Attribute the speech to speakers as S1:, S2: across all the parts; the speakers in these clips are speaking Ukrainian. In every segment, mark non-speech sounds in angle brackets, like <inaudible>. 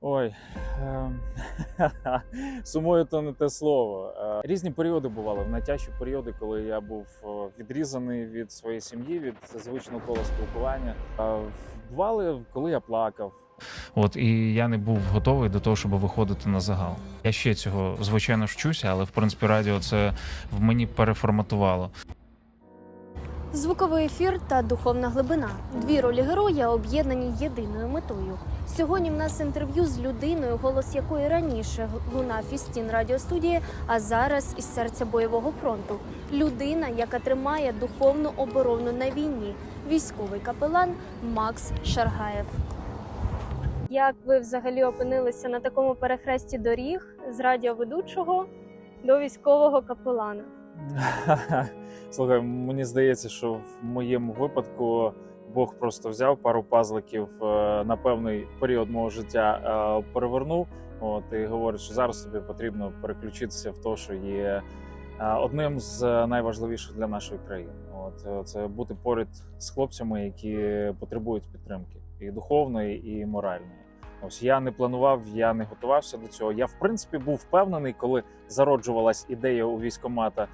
S1: Ой, ем, <laughs> сумою то не те слово. Е, Різні періоди бували. В найтяжчі періоди, коли я був е, відрізаний від своєї сім'ї, від звичного кола спілкування. Е, Бували, коли я плакав.
S2: От і я не був готовий до того, щоб виходити на загал. Я ще цього звичайно вчуся, але в принципі радіо це в мені переформатувало.
S3: Звуковий ефір та духовна глибина. Дві ролі героя об'єднані єдиною метою. Сьогодні в нас інтерв'ю з людиною, голос якої раніше лунав із стін радіостудії, а зараз із серця бойового фронту. Людина, яка тримає духовну оборону на війні. Військовий капелан Макс Шаргаєв. Як ви взагалі опинилися на такому перехресті доріг з радіоведучого до військового капелана? <laughs>
S1: Слухай, мені здається, що в моєму випадку Бог просто взяв пару пазликів е, на певний період мого життя, е, перевернув. От і говорить, що зараз тобі потрібно переключитися в те, що є е, одним з найважливіших для нашої країни. От це бути поряд з хлопцями, які потребують підтримки і духовної, і моральної. Ось я не планував, я не готувався до цього. Я в принципі був впевнений, коли зароджувалась ідея у військомата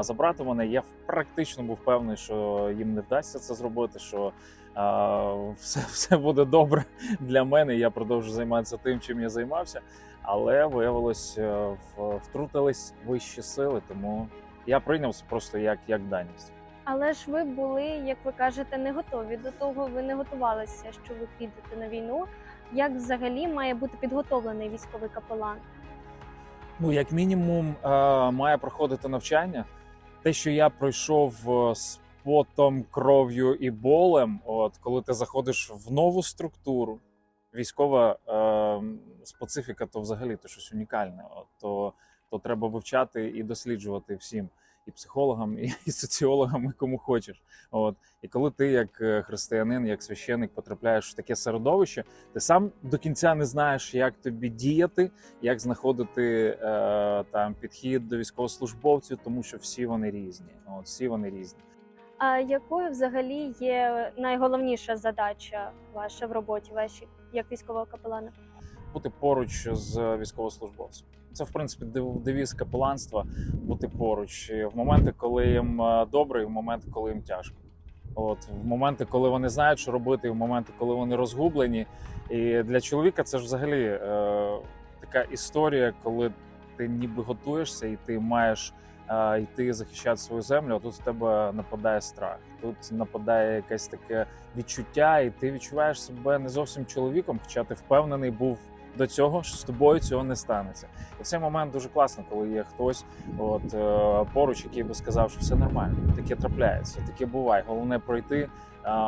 S1: забрати мене. Я практично був певний, що їм не вдасться це зробити. Що а, все, <laughs> все буде добре для мене. Я продовжу займатися тим, чим я займався. Але виявилось, е, втрутились вищі сили, тому я прийняв просто як, як даність.
S3: Але ж ви були, як ви кажете, не готові до того. Ви не готувалися, що ви підете на війну. Як взагалі має бути підготовлений військовий капелан?
S1: Ну, як мінімум, е, має проходити навчання. Те, що я пройшов е, з потом, кров'ю і болем, от коли ти заходиш в нову структуру, військова е, специфіка, то взагалі то щось унікальне. От, то, то треба вивчати і досліджувати всім. І психологам, і, <laughs> і соціологам, і кому хочеш. От і коли ти, як е, християнин, як священик, потрапляєш в таке середовище, ти сам до кінця не знаєш, як тобі діяти, як знаходити е, там підхід до військовослужбовців, тому що всі вони різні. От всі вони різні.
S3: А якою взагалі є найголовніша задача ваша в роботі, вашій як військового капелана?
S1: Бути поруч з військовослужбовцем. Це в принципі дев- девіз капеланства бути поруч в моменти, коли їм е, добре, і в моменти, коли їм тяжко. От в моменти, коли вони знають, що робити, і в моменти, коли вони розгублені. І для чоловіка це ж взагалі е, така історія, коли ти ніби готуєшся і ти маєш е, йти захищати свою землю. А тут в тебе нападає страх, тут нападає якесь таке відчуття, і ти відчуваєш себе не зовсім чоловіком, хоча ти впевнений був до цього, що з тобою цього не станеться. І в цей момент дуже класно, коли є хтось от е, поруч, який би сказав, що все нормально, таке трапляється, таке буває. Головне пройти.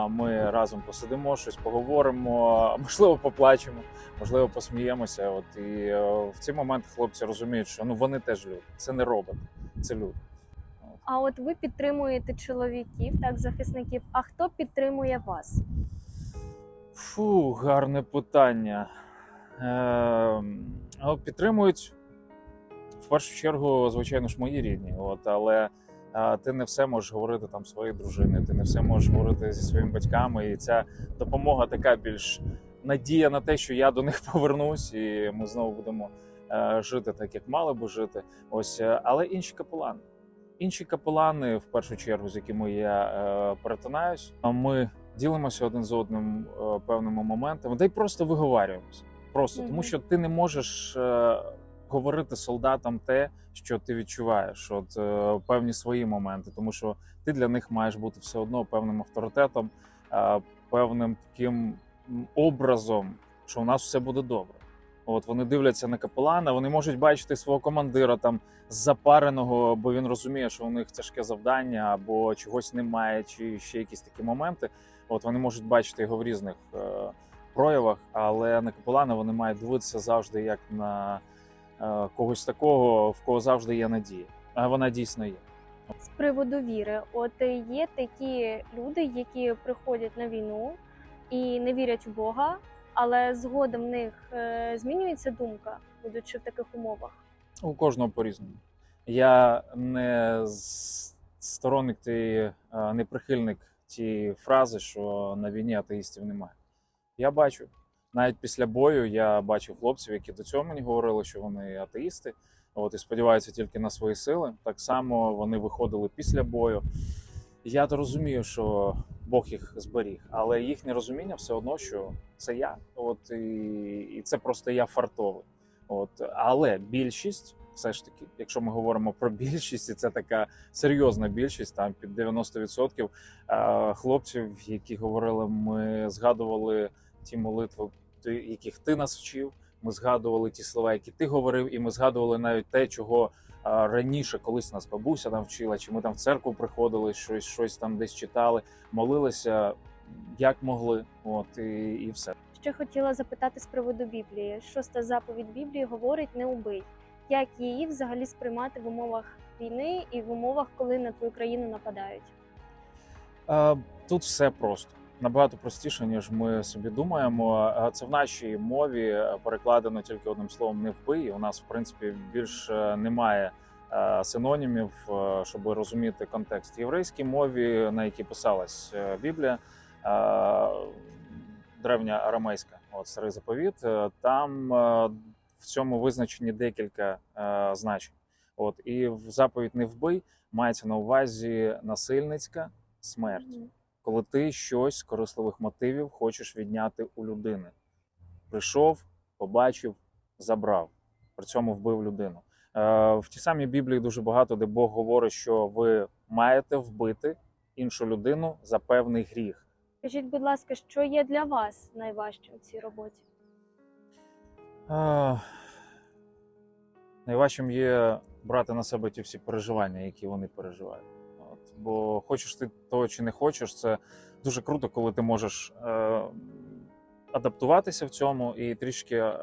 S1: Ми разом посидимо, щось поговоримо, <laughs> можливо, поплачемо, можливо, посміємося. От і е, в цей момент хлопці розуміють, що ну вони теж люди, це не роботи, це люди.
S3: А от ви підтримуєте чоловіків, так захисників. А хто підтримує вас?
S1: Фу, гарне питання. Е, підтримують в першу чергу, звичайно ж, мої рідні. От, але ти не все можеш говорити там своїй дружині, ти не все можеш говорити зі своїми батьками. І ця допомога така більш надія на те, що я до них <laughs> повернусь, і ми знову будемо е, жити так, як мали би жити. Ось, е, але інші капелани. Інші капелани, в першу чергу, з якими я е, перетинаюсь, ми ділимося один з одним е, певними моментами, та й просто виговарюємося. Просто тому, що ти не можеш е, говорити солдатам те, що ти відчуваєш, от е, певні свої моменти, тому що ти для них маєш бути все одно певним авторитетом, е, певним таким образом, що у нас все буде добре. От вони дивляться на капелана, вони можуть бачити свого командира там запареного, бо він розуміє, що у них тяжке завдання або чогось немає, чи ще якісь такі моменти. От вони можуть бачити його в різних е, проявах, але на капелана вони мають дивитися завжди як на е, когось такого, в кого завжди є надія. А вона дійсно є.
S3: З приводу віри, от е, є такі люди, які приходять на війну і не вірять у Бога, але згодом в них е, змінюється думка, будучи в таких умовах.
S1: У кожного по-різному. Я не сторонник е, не прихильник тієї фрази, що на війні атеїстів немає. Я бачу, Навіть після бою я бачив хлопців, які до цього мені говорили, що вони атеїсти. От і сподіваються тільки на свої сили. Так само вони виходили після бою. Я то розумію, що Бог їх зберіг, але їхнє розуміння все одно, що це я. От і, і це просто я фартовий. От, але більшість, все ж таки, якщо ми говоримо про більшість, і це така серйозна більшість, там під 90% е, хлопців, які говорили, ми згадували ті молитви, ти- яких ти нас вчив. Ми згадували ті слова, які ти говорив, і ми згадували навіть те, чого раніше колись нас бабуся там вчила, чи ми там в церкву приходили, щось, щось там десь читали, молилися як могли. От і, і все.
S3: Ще хотіла запитати з приводу Біблії. Шоста заповідь Біблії говорить не убий. Як її взагалі сприймати в умовах війни і в умовах, коли на твою країну нападають?
S1: Тут все просто. Набагато простіше, ніж ми собі думаємо. Е, Це в нашій мові е, перекладено тільки одним словом не вбий. У нас, в принципі, більше немає е, синонімів, щоб розуміти контекст. Єврейській мові, на якій писалась Біблія, древня арамейська, от старий заповіт, там в цьому визначені декілька значень. От і в заповідь не вбий мається на увазі насильницька смерть. Коли ти щось з корисливих мотивів хочеш відняти у людини. Прийшов, побачив, забрав, при цьому вбив людину. Е, в тій самій Біблії дуже багато, де Бог говорить, що ви маєте вбити іншу людину за певний гріх.
S3: Скажіть, будь ласка, що є для вас найважче у цій роботі?
S1: Е, найважчим є брати на себе ті всі переживання, які вони переживають. Бо хочеш ти того чи не хочеш, це дуже круто, коли ти можеш е, адаптуватися в цьому і трішки е,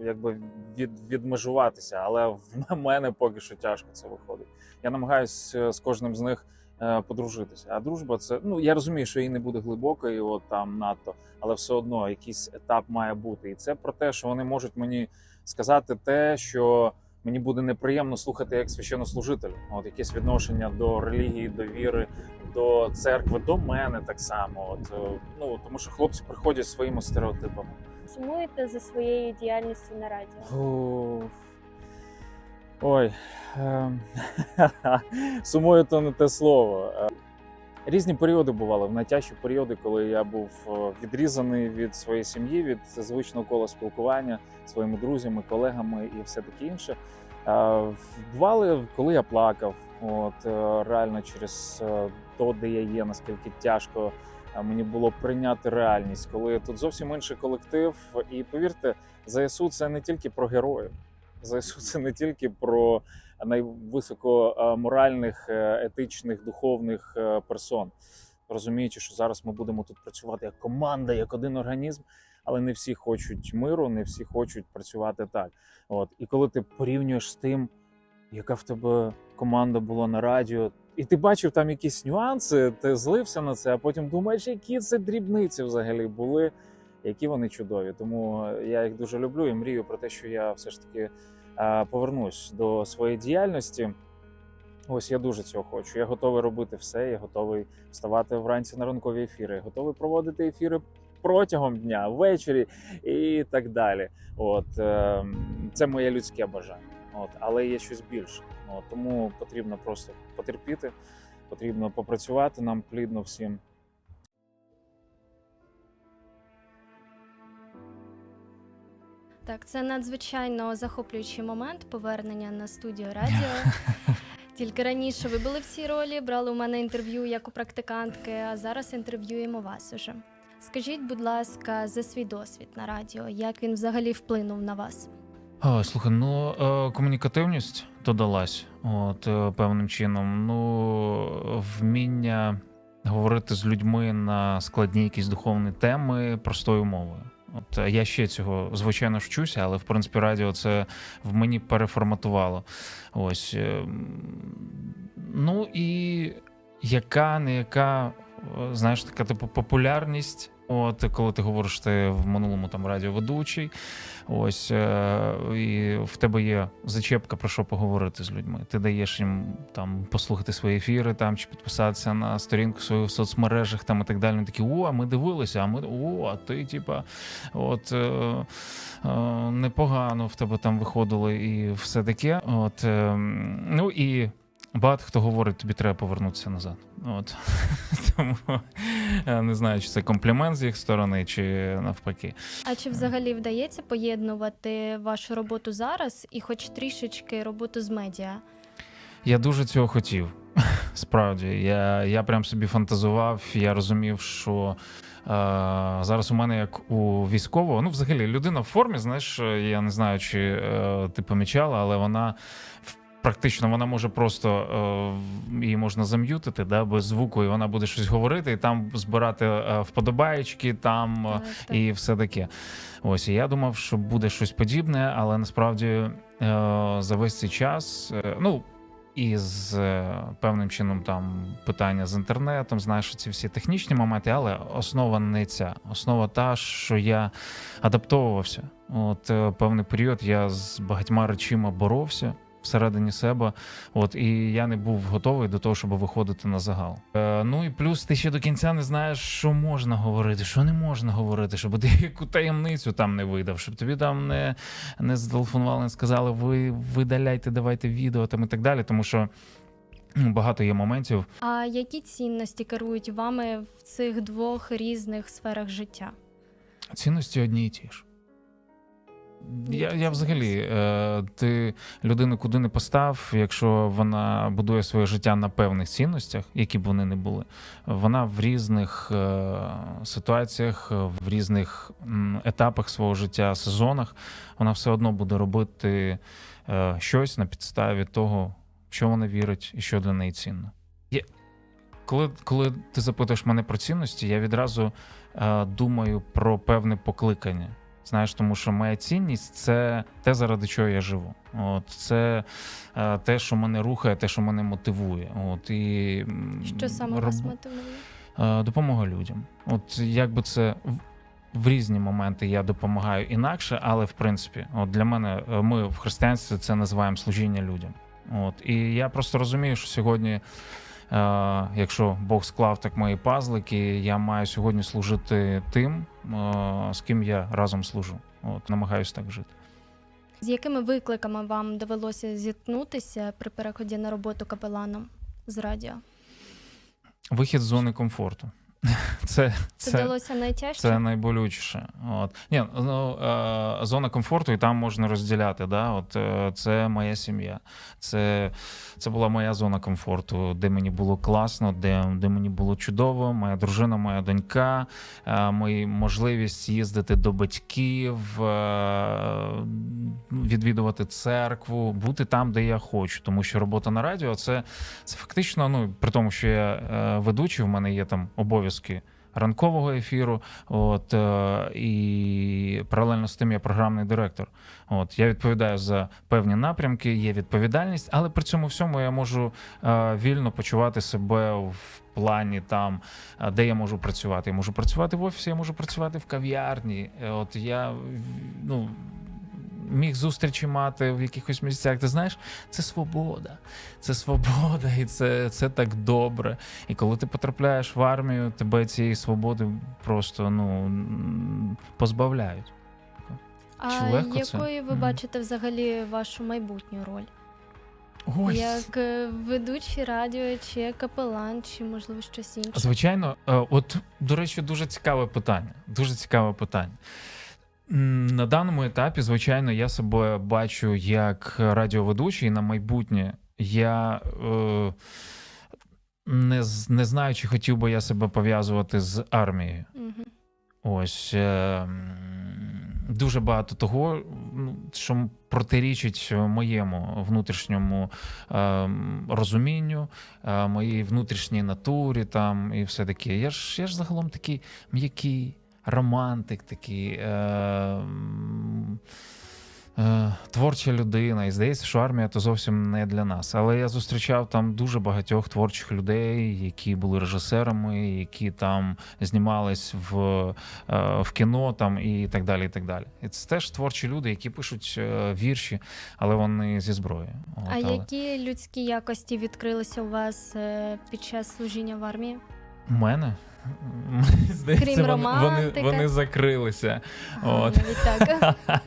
S1: якби від, відмежуватися. Але в <laughs> мене поки що тяжко це виходить. Я намагаюся з кожним з них е, подружитися. А дружба це ну я розумію, що її не буде глибокою, от там надто, але все одно якийсь етап має бути. І це про те, що вони можуть мені сказати те, що мені буде неприємно слухати як священнослужителю. От якесь відношення до релігії, до віри, до церкви, до мене так само. От е, ну тому, що хлопці приходять зі своїми стереотипами.
S3: Сумуєте за своєю діяльністю на радіо?
S1: Ой. ем, <laughs> Сумую то не те слово. Різні періоди бували. В найтяжчі періоди, коли я був е, відрізаний від своєї сім'ї, від звичного кола спілкування своїми друзями, колегами і все таке інше. Е, Бували, коли я плакав, от е, реально через то, де я є, наскільки тяжко мені було прийняти реальність, коли тут зовсім інший колектив. І повірте, ЗСУ це не тільки про героїв. ЗСУ це не тільки про найвисокоморальних, е, етичних, духовних е, персон. Розуміючи, що зараз ми будемо тут працювати як команда, як один організм, але не всі хочуть миру, не всі хочуть працювати так. От і коли ти порівнюєш з тим, яка в тебе команда була на радіо, і ти бачив там якісь нюанси, ти злився на це, а потім думаєш, які це дрібниці взагалі були, які вони чудові. Тому я їх дуже люблю і мрію про те, що я все ж таки повернусь до своєї діяльності. Ось я дуже цього хочу. Я готовий робити все. Я готовий вставати вранці на ранкові ефіри, готовий проводити ефіри протягом дня, ввечері і так далі. От е, це моє людське бажання. От, але є щось більше. От, тому потрібно просто потерпіти, потрібно попрацювати нам плідно всім.
S3: Так, це надзвичайно захоплюючий момент повернення на студію радіо. <laughs> Тільки раніше ви були в цій ролі, брали у мене інтерв'ю як у практикантки, а зараз інтерв'юємо вас уже. Скажіть, будь ласка, за свій досвід на радіо, як він взагалі вплинув на вас?
S4: А, слухай, ну е, комунікативність додалась, от е, певним чином. Ну, вміння говорити з людьми на складні якісь духовні теми простою мовою. От е, я ще цього звичайно вчуся, але в принципі радіо це в мені переформатувало. Ось е, ну і яка не яка, е, знаєш, така типу популярність
S1: От коли ти говориш, ти в минулому там радіоведучий, ось е, і в тебе є зачепка про що поговорити з людьми. Ти даєш їм там послухати свої ефіри, там чи підписатися на сторінку свою в соцмережах, там і так далі. Такі, о, а ми дивилися, а ми о, а ти, типа, от е, е, непогано в тебе там виходило і все таке. От е, ну і. Багато хто говорить, тобі треба повернутися назад. От <laughs> тому я не знаю, чи це комплімент з їх сторони, чи навпаки.
S2: А чи взагалі вдається поєднувати вашу роботу зараз і хоч трішечки роботу з медіа?
S1: Я дуже цього хотів. <laughs> Справді, я, я прям собі фантазував. Я розумів, що е, зараз у мене як у військового, ну, взагалі, людина в формі, знаєш, я не знаю, чи е, ти помічала, але вона. в- Практично вона може просто е, її можна зам'ютити да, без звуку, і вона буде щось говорити, і там збирати е, вподобаєчки, там е,
S2: Так,
S1: і все таке. Ось і я думав, що буде щось подібне, але насправді е, за весь цей час, е, ну і з е, певним чином там питання з інтернетом, знаєш, ці всі технічні моменти, але основа не ця. Основа та, що я адаптовувався. От е, певний період я з багатьма речима боровся. Всередині себе, от і я не був готовий до того, щоб виходити на загал. Е, ну і плюс ти ще до кінця не знаєш, що можна говорити, що не можна говорити, щоб ти яку таємницю там не видав, щоб тобі там не, не зателефонували, не сказали, ви видаляйте, давайте відео там і так далі. Тому що ну, багато є моментів.
S2: А які цінності керують вами в цих двох різних сферах життя?
S1: Цінності одні і ті ж. Я, я взагалі, е, ти людину куди не постав, якщо вона будує своє життя на певних цінностях, які б вони не були, вона в різних е, ситуаціях, в різних етапах свого життя, сезонах, вона все одно буде робити е, щось на підставі того, що вона вірить і що для неї цінно. Я, коли, коли ти запитуєш мене про цінності, я відразу е, думаю про певне покликання. Знаєш, тому що моя цінність це те, заради чого я живу. От це е, те, що мене рухає, те, що мене мотивує. От і
S2: Що саме
S1: роб-
S2: вас мотивує?
S1: е, допомога людям. От як би це в, різні моменти я допомагаю інакше, але в принципі, от для мене е, ми в християнстві це називаємо служіння людям. От і я просто розумію, що сьогодні, якщо Бог склав так мої пазлики, я маю сьогодні служити тим, е, з ким я разом служу. От намагаюся так жити.
S2: З якими викликами вам довелося зіткнутися при переході на роботу капеланом з радіо?
S1: Вихід з зони комфорту. <laughs> Це,
S2: Це,
S1: це,
S2: далося найтяжче?
S1: Це найболючіше. От ні, ну е, зона комфорту, і там можна розділяти. Да? От е, це моя сім'я. Це, це була моя зона комфорту, де мені було класно, де, де мені було чудово. Моя дружина, моя донька, е, мої можливість їздити до батьків, е, відвідувати церкву, бути там, де я хочу. Тому що робота на радіо це, це фактично, ну при тому, що я е, ведучий, в мене є там обов'язки ранкового ефіру. От е, і паралельно з тим я програмний директор. От я відповідаю за певні напрямки, є відповідальність, але при цьому всьому я можу е, вільно почувати себе в плані там, е, де я можу працювати. Я можу працювати в офісі, я можу працювати в кав'ярні. От я ну. Міг зустрічі мати в якихось місцях. Ти знаєш, це свобода. Це свобода, і це, це так добре. І коли ти потрапляєш в армію, тебе цієї свободи просто ну позбавляють.
S2: А
S1: Чи легко це?
S2: ви бачите взагалі вашу майбутню роль?
S1: Ой,
S2: Як е, ведучий радіо, чи капелан, чи можливо щось інше?
S1: Звичайно, е, от до речі, дуже цікаве питання. Дуже цікаве питання. На даному етапі, звичайно, я себе бачу як радіоведучий на майбутнє. Я е, не, не знаю, чи хотів би я себе пов'язувати з армією.
S2: Мгм.
S1: Ось е, дуже багато того, що протирічить моєму внутрішньому е, розумінню, е, моїй внутрішній натурі там і все таке. Я ж, я ж загалом такий м'який романтик, такий. Е, е, творча людина, і здається, що армія то зовсім не для нас. Але я зустрічав там дуже багатьох творчих людей, які були режисерами, які там знімались в, е, в кіно там і так далі. І так далі. І це теж творчі люди, які пишуть е, вірші, але вони зі зброєю. От,
S2: А
S1: але
S2: які людські якості відкрилися у вас е, під час служіння в армії?
S1: У мене. Мені здається,
S2: Крім
S1: вони, вони, вони закрилися.
S2: А,
S1: От.
S2: навіть так. <laughs>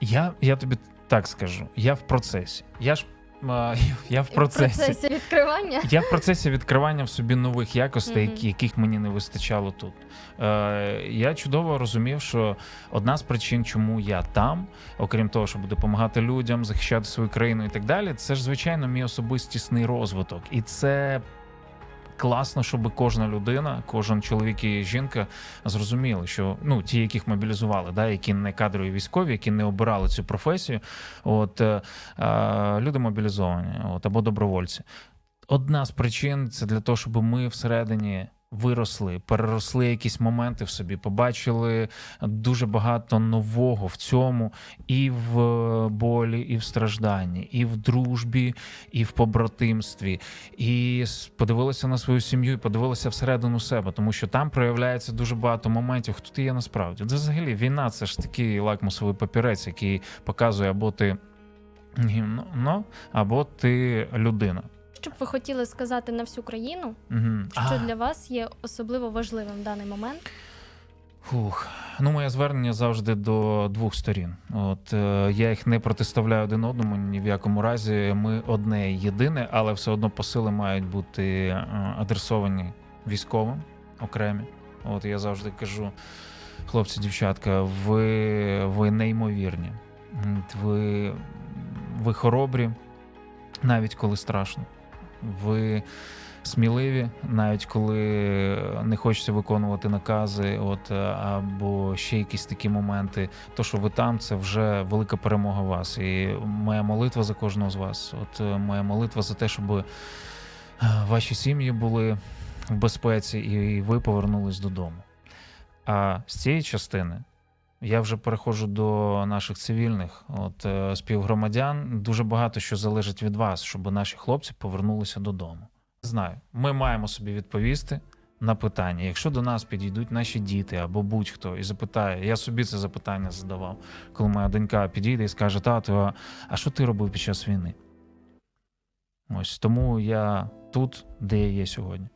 S1: Я, я тобі так скажу. Я в процесі. Я ж я в процесі.
S2: Процесі відкривання.
S1: Я в процесі відкривання в собі нових якостей,
S2: Мгм.
S1: які, яких мені не вистачало тут. Е, я чудово розумів, що одна з причин, чому я там, окрім того, щоб допомагати людям, захищати свою країну і так далі, це ж звичайно мій особистісний розвиток. І це класно, щоб кожна людина, кожен чоловік і жінка зрозуміли, що ну ті, яких мобілізували, да, які не кадрові військові, які не обирали цю професію, от е, е, люди мобілізовані, от або добровольці. Одна з причин це для того, щоб ми всередині. Виросли, переросли якісь моменти в собі, побачили дуже багато нового в цьому, і в болі, і в стражданні, і в дружбі, і в побратимстві, і подивилися на свою сім'ю, і подивилися всередину себе, тому що там проявляється дуже багато моментів, хто ти є насправді. Це взагалі війна, це ж такий лакмусовий папірець, який показує або ти гімно, або ти людина.
S2: Що б ви хотіли сказати на всю країну,
S1: Угу.
S2: що для вас є особливо важливим в даний момент?
S1: Фух. Ну, моє звернення завжди до двох сторін. От е, я їх не протиставляю один одному ні в якому разі. Ми одне єдине, але все одно посили мають бути е, адресовані військовим окремі. От я завжди кажу, хлопці, дівчатка, ви, ви неймовірні. Ви, ви хоробрі, навіть коли страшно. Ви сміливі, навіть коли не хочеться виконувати накази, от е, або ще якісь такі моменти. То, що ви там, це вже велика перемога вас. І моя молитва за кожного з вас. От е, моя молитва за те, щоб е, ваші сім'ї були в безпеці і ви повернулись додому. А з цієї частини. Я вже переходжу до наших цивільних, от е, співгромадян. Дуже багато що залежить від вас, щоб наші хлопці повернулися додому. Знаю, ми маємо собі відповісти на питання. Якщо до нас підійдуть наші діти або будь-хто і запитає, я собі це запитання задавав, коли моя донька підійде і скаже: тату, а- що ти робив під час війни? Ось тому я тут, де я є сьогодні.